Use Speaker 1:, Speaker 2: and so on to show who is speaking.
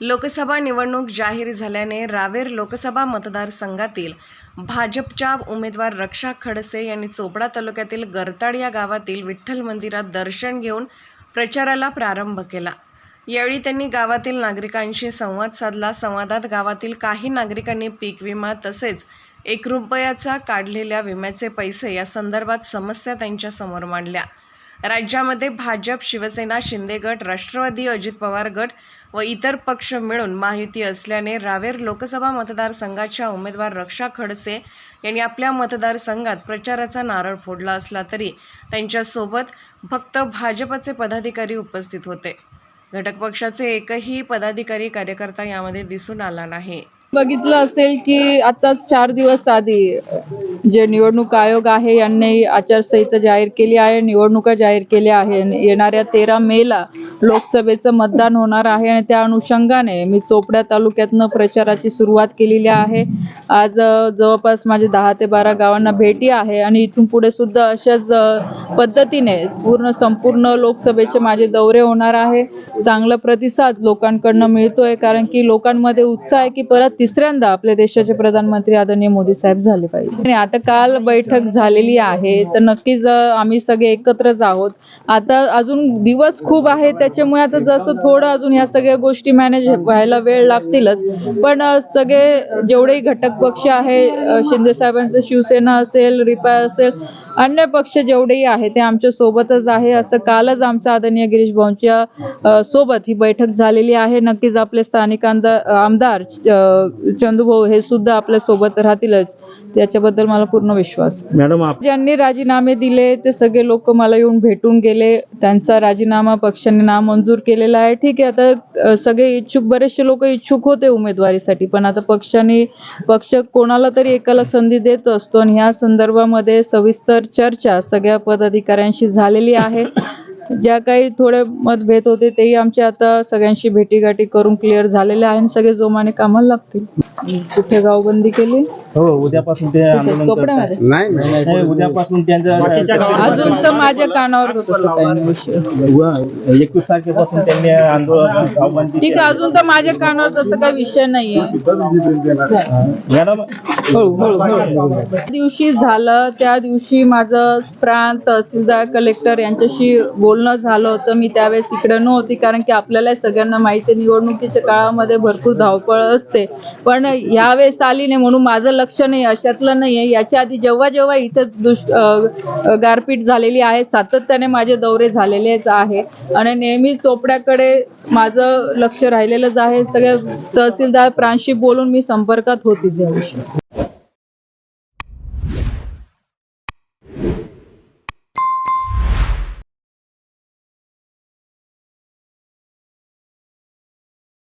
Speaker 1: लोकसभा निवडणूक जाहीर झाल्याने रावेर लोकसभा मतदारसंघातील भाजपच्या उमेदवार रक्षा खडसे यांनी चोपडा तालुक्यातील गरताड या गावातील विठ्ठल मंदिरात दर्शन घेऊन प्रचाराला प्रारंभ केला. यावेळी त्यांनी गावातील नागरिकांशी संवाद साधला. संवादात गावातील काही नागरिकांनी पीक विमा तसेच एक रुपयाचा काढलेल्या विम्याचे पैसे या संदर्भात समस्या त्यांच्यासमोर मांडल्या. राज्यामध्ये भाजप शिवसेना शिंदे गट राष्ट्रवादी अजित पवार गट व इतर पक्ष मिळून माहिती असल्याने रावेर लोकसभा मतदारसंघाच्या उमेदवार रक्षा खडसे यांनी आपल्या मतदारसंघात प्रचाराचा नारळ फोडला असला तरी त्यांच्यासोबत फक्त भाजपचे पदाधिकारी उपस्थित होते. घटक पक्षाचे एकही पदाधिकारी कार्यकर्ता यामध्ये दिसून आला नाही.
Speaker 2: बघितलं असेल की आताच चार दिवस आधी जे निवडणूक आयोग आहे यांनी आचारसंहिता जाहीर केली आहे निवडणुका जाहीर केल्या आहे. येणाऱ्या तेरा मेला लोकसभेचं मतदान होणार आहे आणि त्या अनुषंगाने मी चोपड्या तालुक्यातनं प्रचाराची सुरुवात केलेली आहे. आज जवळपास माझे दहा ते बारा गावांना भेटी आहे आणि इथून पुढे सुद्धा अशाच पद्धतीने पूर्ण संपूर्ण लोकसभेचे माझे दौरे होणार आहे. चांगला प्रतिसाद लोकांकडनं मिळतोय कारण की लोकांमध्ये उत्साह आहे की परत तिसऱ्यांदा आपल्या देशाचे प्रधानमंत्री आदरणीय मोदी साहेब झाले पाहिजे. आणि आता काल बैठक झालेली आहे तर नक्कीच आम्ही सगळे एकत्रच आहोत. आता अजून दिवस खूप आहे त्याच्यामुळे आता जसं थोडं अजून ह्या सगळ्या गोष्टी मॅनेज व्हायला वेळ लागतीलच. पण सगळे जेवढेही घटक पक्ष आहे शिंदे साहेबांचं शिवसेना असेल रिपाय असेल अन्य पक्ष जेवढेही आहे ते आमच्या सोबतच आहे. असं कालच आमच्या आदरणीय गिरीश भाऊंच्या सोबत ही बैठक झालेली आहे. नक्कीच आपले स्थानिक आमदार आमदार चंदूभाऊ हे सुद्धा आपल्यासोबत राहतीलच. त्याच्याबद्दल मला पूर्ण विश्वास.
Speaker 3: मॅडम
Speaker 2: ज्यांनी राजीनामे दिले ते सगळे लोक मला येऊन भेटून गेले. त्यांचा राजीनामा पक्षाने नामंजूर केलेला आहे. ठीक आहे आता सगळे इच्छुक बरेचसे लोक इच्छुक होते उमेदवारीसाठी पण आता पक्षाने पक्ष कोणाला तरी एकाला संधी देत असतो. आणि ह्या संदर्भामध्ये सविस्तर चर्चा सगळ्या पदाधिकाऱ्यांशी झालेली आहे. ज्या काही थोडे मतभेद होते तेही आमच्या आता सगळ्यांशी भेटीगाठी करून क्लिअर झालेले आहे आणि सगळे जोमाने कामाला लागतील. कुठे गावबंदी केली?
Speaker 3: हो उद्यापासून ते आंदोलन करताय.
Speaker 2: चोपड्यामध्ये
Speaker 4: नाही नाही
Speaker 3: नाही. उद्यापासून
Speaker 2: अजून तर माझ्या कानावर तसं काही नाही. विषय
Speaker 3: एकवीस तारखेपासून त्यांनी आंदोलन गावबंदी
Speaker 2: ठीक आहे अजून तर माझ्या कानावर तसं काही विषय नाहीये.
Speaker 3: मॅडम
Speaker 2: हळू हळू हळू. त्या दिवशी झालं त्या दिवशी माझं प्रांत तहसीलदार कलेक्टर यांच्याशी बोलणं झालं होतं मी त्यावेळेस इकडे नव्हती कारण की आपल्याला सगळ्यांना माहिती आहे निवडणुकीच्या काळामध्ये भरपूर धावपळ असते. पण यावेळेस आली नाही म्हणून माझं लक्ष नाही अशातलं नाही आहे. याच्या आधी जेव्हा जेव्हा इथं दुष गारपीट झालेली आहे सातत्याने माझे दौरे झालेलेच आहे. आणि नेहमी चोपड्याकडे माझं लक्ष राहिलेलंच आहे. सगळ्या तहसीलदार प्रांशी बोलून मी संपर्कात होतीच याविषयी